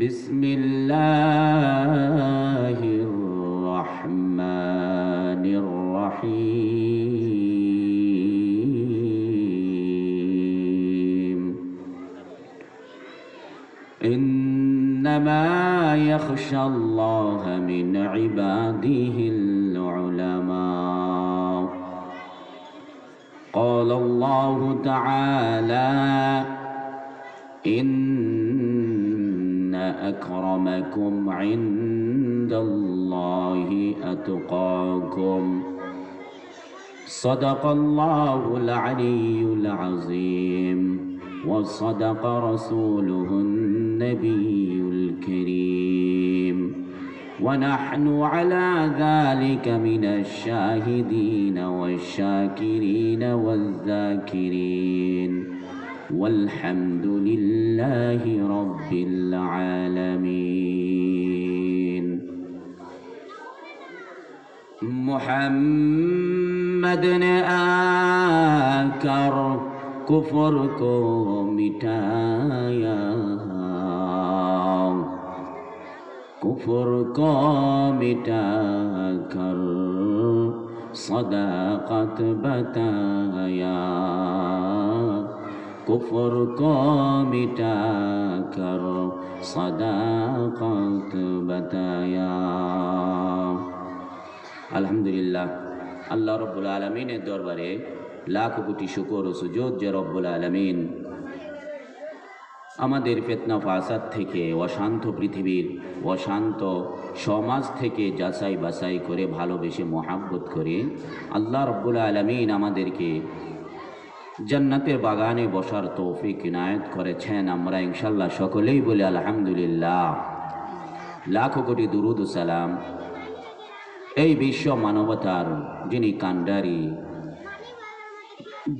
بسم الله الرحمن الرحيم. إنما يخشى الله من عباده العلماء. قال الله تعالى أكرمكم عند الله أتقاكم. صدق الله العلي العظيم وصدق رسوله النبي الكريم. ونحن على ذلك من الشاهدين والشاكرين والذاكرين. والحمد لله رب العالمين. محمد کفر کو مٹایا کفر کو مٹا کر صداقت কুফর কমিটা কর সদাকত বাতায়া আলহামদুলিল্লাহ, আল্লাহ রব্বুল আলমিনের দরবারে লাখ কোটি শুকর ও সুযোগ যে রব্বুল আলমিন আমাদের ফেতনা ফাসাদ থেকে, অশান্ত পৃথিবীর অশান্ত সমাজ থেকে যাচাই বাছাই করে, ভালোবেসে, মহাব্বত করে আল্লাহ রব্বুল আলমিন আমাদেরকে জান্নাতের বাগানে বসার তৌফিক ইনায়ত করেছেন আমরা ইনশাল্লাহ সকলেই বলে আলহামদুলিল্লাহ। লাখো কোটি দুরুদ সালাম। এই বিশ্ব মানবতার যিনি কান্ডারি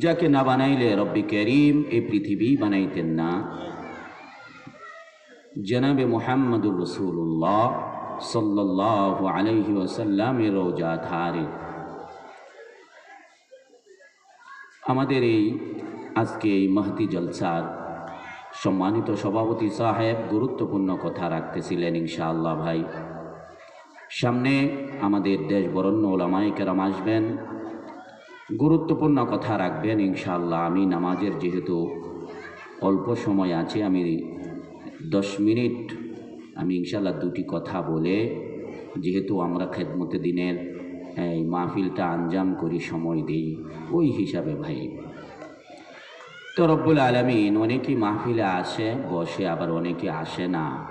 যাকে না বানাইলে রব্বি করিম এই পৃথিবী বানাইতেন না। জনাবে মোহাম্মদুর রসুল্লাহ সাল্লাহ আলহি ওসাল্লামের রোজা ধারে আমাদের এই আজকে এই মাহতি জলসার সম্মানিত সভাপতি সাহেব গুরুত্বপূর্ণ কথা রাখতেছিলেন ইনশাআল্লাহ ভাই। সামনে আমাদের দেশ বরণ্য ওলামাই কেরাম আসবেন। গুরুত্বপূর্ণ কথা রাখবেন ইনশাআল্লাহ। আমি নামাজের যেহেতু অল্প সময় আছে, আমি দশ মিনিট, আমি ইনশাআল্লাহ দুটি কথা বলে, যেহেতু আমরা খেদমতে দিনের এই মাহফিলটা আঞ্জাম করি, সময় দিই, ওই হিসাবে ভাই। তো রব্বুল আলমিন অনেকেই মাহফিলে আসে, বসে আবার অনেকে আসে না।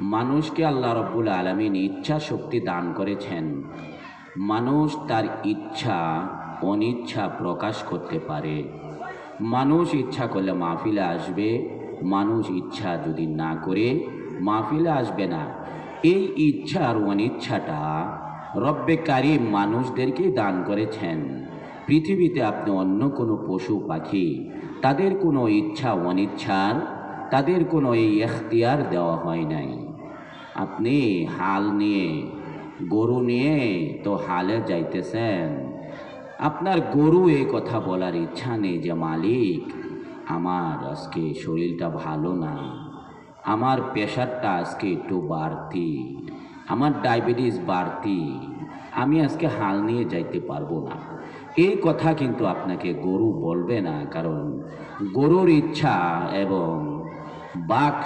মানুষকে আল্লাহ রব্বুল আলমিন ইচ্ছা শক্তি দান করেছেন। মানুষ তার ইচ্ছা, অনিচ্ছা প্রকাশ করতে পারে। মানুষ ইচ্ছা করলে মাহফিলে আসবে, মানুষ ইচ্ছা যদি না করে, মাহফিলে আসবে না। এই ইচ্ছা আর অনিচ্ছাটা রব্বে কারিম মানুষদেরকে দান করেছেন। পৃথিবীতে আপনি অন্য কোনো পশু, পাখি, তাদের কোনো ইচ্ছা, অনিচ্ছার, তাদের কোনো এই এখতিয়ার দেওয়া হয় নাই। আপনি হাল নিয়ে, গরু নিয়ে তো হালে যাইতেছেন। আপনার গরু এই কথা বলার ইচ্ছা নেই যে, মালিক, আমার আজকে শরীরটা ভালো না আমার প্রেশারটা আজকে একটু বাড়তি। আমার ডায়াবেটিস বাড়তি, আমি আজকে হাল নিয়ে যাইতে পারব না। এই কথা কিন্তু আপনাকে গরু বলবে না, কারণ গরুর ইচ্ছা এবং বাক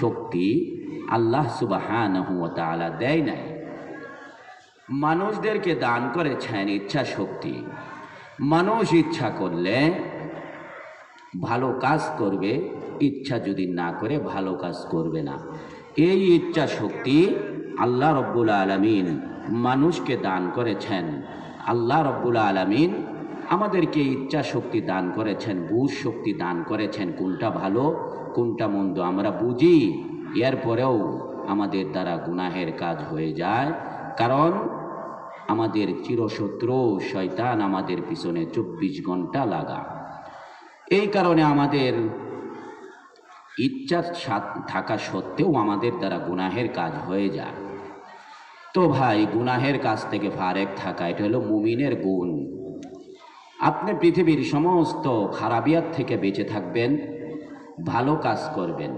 শক্তি আল্লাহ সুবাহানহু তাআলা দেয় নাই। মানুষদেরকে দান করেছেন ইচ্ছা শক্তি। মানুষ ইচ্ছা করলে ভালো কাজ করবে, ইচ্ছা যদি না করে ভালো কাজ করবে না। এই ইচ্ছা শক্তি আল্লাহ রব্বুল আলমিন মানুষকে দান করেছেন। আল্লাহ রব্বুল আলমিন আমাদেরকে ইচ্ছা শক্তি দান করেছেন, বুঝ শক্তি দান করেছেন, কোনটা ভালো, কোনটা মন্দ আমরা বুঝি। এরপরেও আমাদের দ্বারা গুনাহের কাজ হয়ে যায়। কারণ আমাদের চিরশত্রু শয়তান আমাদের পিছনে চব্বিশ ঘণ্টা লাগা। এই কারণে আমাদের ইচ্ছা থাকা সত্ত্বেও আমাদের দ্বারা গুনাহের কাজ হয়ে যায়। তো ভাই, গুনাহের কাছ থেকে ফারেক থাকা, এটা হলো মুমিনের গুণ। আপনি পৃথিবীর সমস্ত খারাপিয়াত থেকে বেঁচে থাকবেন, ভালো কাজ করবেন।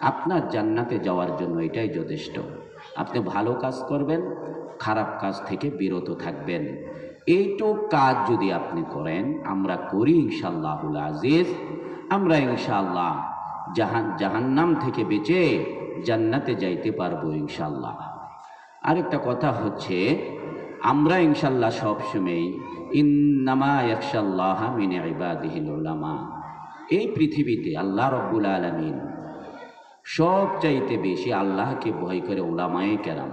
আপনার জান্নাতে যাওয়ার জন্য এটাই যথেষ্ট। আপনি ভালো কাজ করবেন, খারাপ কাজ থেকে বিরত থাকবেন। এইটুক কাজ যদি আপনি করেন, আমরা করি ইনশাল্লাহুল আজিজ। আমরা ইনশাল্লাহ জাহান, জাহান্নাম থেকে বেঁচে জান্নাতে যাইতে পারব ইনশাল্লাহ আরেকটা কথা হচ্ছে, আমরা ইনশাল্লাহ সবসময় ইন্নামা ইয়াকশাল্লাহ মিন ইবাদিহিল এই পৃথিবীতে আল্লাহ রব্বুল আলমিন সব চাইতে বেশি আল্লাহকে ভয় করে ওলামায়ে কেরাম।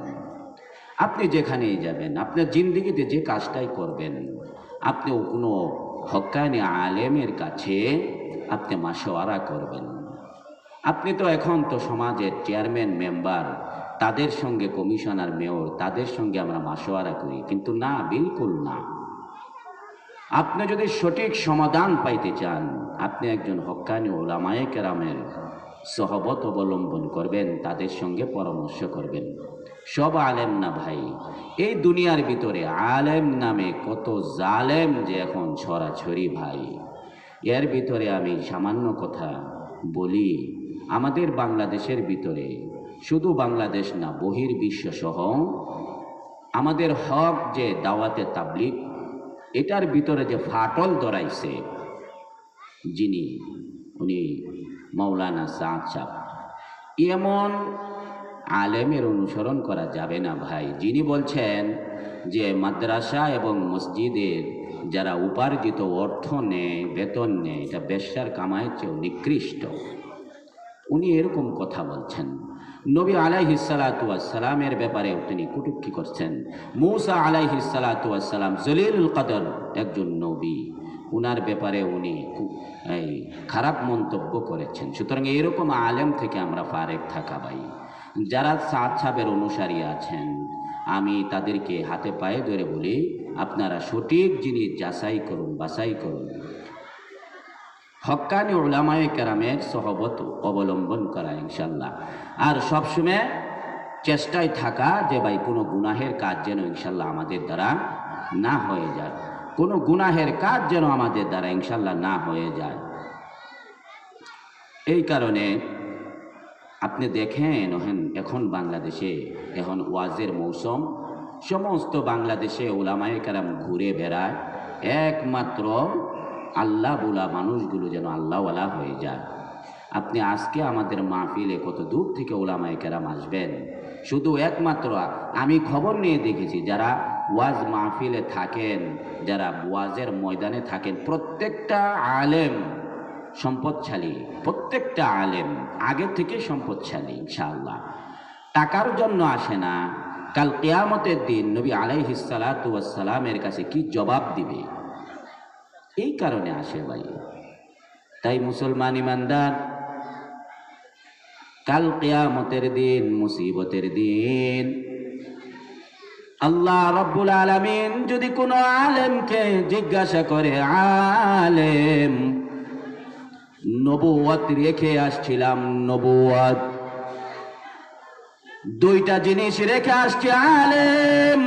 আপনি যেখানেই যাবেন, আপনার জিন্দিগিতে যে কাজটাই করবেন, আপনি কোনো হক্কানি আলেমের কাছে আপনি মাসোয়ারা করবেন। আপনি তো এখন তো সমাজের চেয়ারম্যান, মেম্বার তাদের সঙ্গে কমিশনার মেয়র, তাদের সঙ্গে আমরা মাসোয়ারা করি। কিন্তু না, বিলকুল না। আপনি যদি সঠিক সমাধান পাইতে চান, আপনি একজন হক্কানি ওলামায়ে কেরামের সহবত অবলম্বন করবেন, তাদের সঙ্গে পরামর্শ করবেন। সব আলেম না ভাই। এই দুনিয়ার ভিতরে আলেম নামে কত জালেম যে এখন ছড়াছড়ি ভাই। এর ভিতরে আমি সামান্য কথা বলি। আমাদের বাংলাদেশের ভিতরে, শুধু বাংলাদেশ না বহির বিশ্বসহ আমাদের হক যে দাওয়াতে তাবলিক এটার ভিতরে যে ফাটল ধরাইছে, যিনি, উনি মৌলানা সাদ সাহ এমন আলেমের অনুসরণ করা যাবে না ভাই। যিনি বলছেন যে মাদ্রাসা এবং মসজিদের যারা উপার্জিত অর্থ নেয়, বেতন নেয়, এটা বেশ্যার কামায় চেয়েও নিকৃষ্ট। উনি এরকম কথা বলছেন। নবী আলাইহিসালাতামের ব্যাপারে তিনি কুটুক্তি করছেন। মৌসা আলাইহিসালাতাম জলিলুল কদর একজন নবী। উনার ব্যাপারে উনি এই, খারাপ মন্তব্য করেছেন। সুতরাং এরকম আলেম থেকে আমরা ফারেক থাকা ভাই। যারা সাত সাবের অনুসারী আছেন, আমি তাদেরকে হাতে পায়ে ধরে বলি, আপনারা সঠিক জিনিস যাচাই করুন, বাছাই করুন। হক্কানি ওলামায়ে কেরামের সহবত অবলম্বন করা ইনশাল্লাহ আর সবসময় চেষ্টায় থাকা যে ভাই কোনো গুনাহের কাজ যেন ইনশাল্লাহ আমাদের দ্বারা না হয়ে যায়। কোনো গুনাহের কাজ যেন আমাদের দ্বারা ইনশাল্লাহ না হয়ে যায়। এই কারণে আপনি দেখেন এখন বাংলাদেশে, এখন ওয়াজের মৌসুম, সমস্ত বাংলাদেশে ওলামায়ে কারাম ঘুরে বেড়ায়। একমাত্র আল্লাহ বলা মানুষগুলো যেন আল্লাহওয়ালা হয়ে যায়। আপনি আজকে আমাদের মাহফিলে কত দূর থেকে ওলামায়ে কেরাম আসবেন? শুধু একমাত্র আমি খবর নিয়ে দেখেছি, যারা ওয়াজ মাহফিলে থাকেন, যারা ওয়াজের ময়দানে থাকেন, প্রত্যেকটা আলেম সম্পদশালী, প্রত্যেকটা আলেম আগে থেকে সম্পদশালী, ইনশাআল্লাহ। টাকার জন্য আসে না। কাল কেয়ামতের দিন নবী আলাইহিসালামের কাছে কি জবাব দিবে? এই কারণে আসে ভাই। তাই মুসলমান ইমানদার, কাল কেয়ামতের দিন, মুসিবতের দিন, আল্লাহ রব্বুল আলামিন যদি কোনো আলেমকে জিজ্ঞাসা করে, আলেম নবুয়াত রেখে আসছিলাম নবুয়াত দুইটা জিনিস রেখে আসছি, আলেম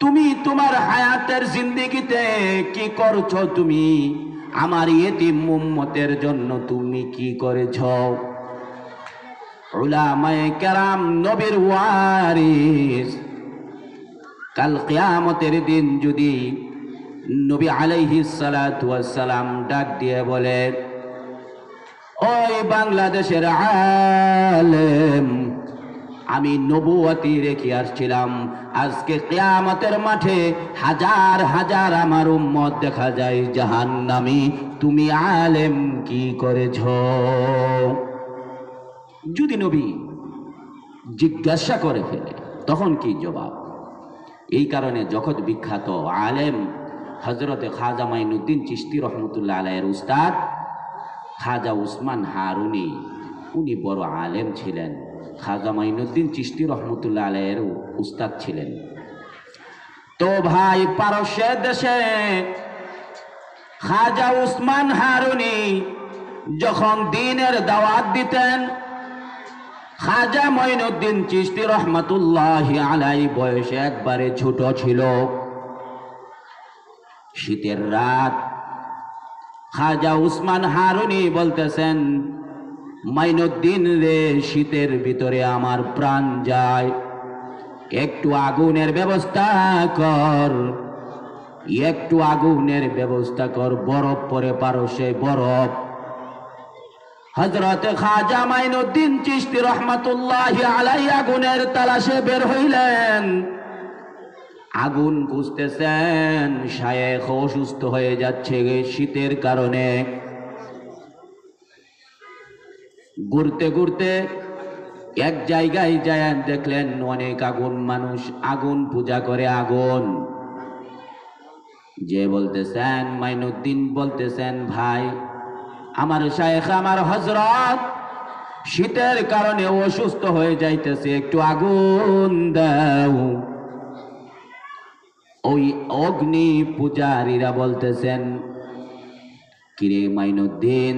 তুমি তোমার হায়াতের জিন্দিগিতে কি করছ তুমি? আমার এটি মুম্মতের জন্য তুমি কি করেছ? উলামায়ে কেরাম, নবীর ওয়ারিস, কাল কিয়ামতের দিন যদি নবী আলাইহি সালাম ডাক দিয়ে বলে, ওই বাংলাদেশের আলেম আমি নবুয়াতি রেখে আসছিলাম। আজকে কেয়ামতের মাঠে হাজার হাজার আমার উম্মত দেখা যায় জাহান্নামি। তুমি আলেম কি করেছ? যদি নবী জিজ্ঞাসা করে ফেলে, তখন কি জবাব? এই কারণে জগৎ বিখ্যাত আলেম হজরতে খাজা মাইনুদ্দিন চিস্তি রহমতুল্লাহ আলাইয়ের উস্তাদ, খাজা উসমান হারুনি, উনি বড় আলেম ছিলেন। খাজা মাইনুদ্দিন চিস্তি রহমতুল্লাহ আলাইয়ের উস্তাদ ছিলেন। তো ভাই, পারস্যের দেশে খাজা উসমান হারুনি যখন দিনের দাওয়াত দিতেন, খাজা মঈনুদ্দিন চিস্তি রহমাতুল্লাহ আলাই বয়সে একবারে ছোট ছিল। শীতের রাত খাজা উসমান হারুনি বলতেছেন মাইনুদ্দিন রে, শীতের ভিতরে আমার প্রাণ যায়। একটু আগুনের ব্যবস্থা কর। একটু আগুনের ব্যবস্থা কর, বরফ পরে পারো সে বরফ। হজরত খাজা মাইনুদ্দিন চিস্তি রহমাতুল্লাহ আলাই আগুনের তালাশে বের হইলেন। আগুন খুঁজতেছেন, শায়েখ অসুস্থ হয়ে যাচ্ছে শীতের কারণে। ঘুরতে ঘুরতে এক জায়গায় যায় দেখলেন অনেক আগুন, মানুষ আগুন পূজা করে আগুন। যে বলতেছেন, মাইনুদ্দিন বলতেছেন, ভাই, আমার শায়েখ, আমার হজরত শীতের কারণে অসুস্থ হয়ে যাইতেছে, একটু আগুন দাও। ওই অগ্নি পূজারীরা বলতেছেন, কিরে মাইনুদ্দিন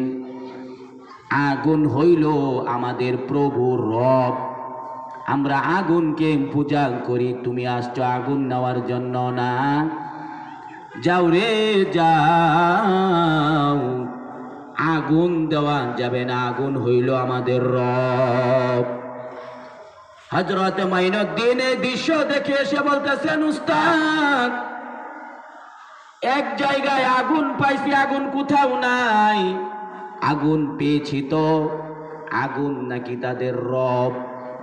আগুন হইল আমাদের প্রভুর রব। আমরা আগুনকে পূজা করি, তুমি আসছো আগুন নেওয়ার জন্য না। যাও রে, যাও। আগুন দেওয়া যাবে না, আগুন হইল আমাদের রব। হজরত মাইনুদ্দিন দৃশ্য দেখে এসে বলতেছেন, উস্তাদ, এক জায়গায় আগুন পাইছি, আগুন কোথাও নাই। আগুন পেয়েছি তো। আগুন নাকি তাদের রব,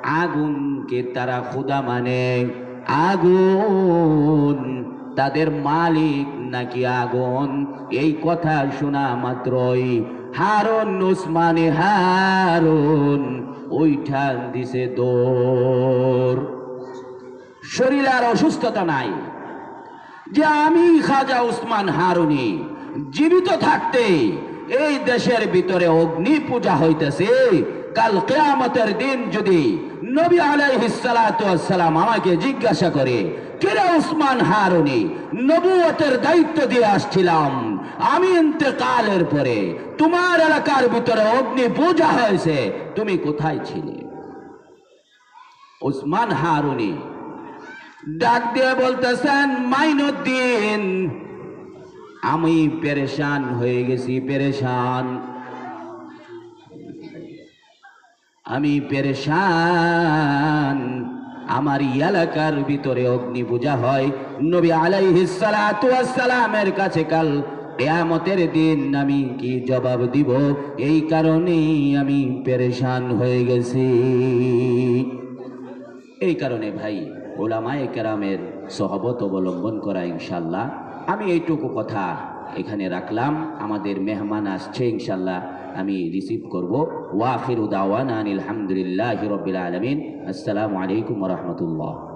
আগুনকে তারা খুদা মানে। আগুন তাদের মালিক নাকি আগুন? এই কথা শোনা মাত্রই হারুন, উসমানে, হারুন ওইঠান দিছে দৌড়। শরীরে আর অসুস্থতা নাই। যে আমি খাজা উসমান হারুনি জীবিত থাকতে এই দেশের ভিতরে অগ্নি পূজা হইতেছে। কাল কেয়ামতের দিন যদি নবী আলাইহিসালাম আমাকে জিজ্ঞাসা করে, কিরে উসমান হারুনি, নবুয়তের দায়িত্ব দিয়ে আসছিলাম। আমি ইন্তেকালের পরে তোমার এলাকার ভিতরে অগ্নি পূজা হয়েছে, তুমি কোথায় ছিলে? উসমান হারুনি ডাক দিয়ে বলতেছেন, মাইনুদ্দিন আমি পেরেশান হয়ে গেছি, পেরেশান। আমি পেরেশান। আমার এলাকার ভিতরে অগ্নি পূজা হয়। নবী আলাইহিসালামের কাছে কাল কেয়ামতের দিন আমি কি জবাব দিব? এই কারণেই আমি পেরেশান হয়ে গেছি। এই কারণে ভাই, ওলামায়ে কেরামের সহবত অবলম্বন করা ইনশাল্লাহ আমি এইটুকু কথা এখানে রাখলাম। আমাদের মেহমান আসছে ইনশাল্লাহ আমি রিসিভ করব। ওয়াফির উদাওয়ান আনিল হামদুলিল্লাহ হিরবিল আলমিন। আসসালামু আলাইকুম রহমতুল্লাহ।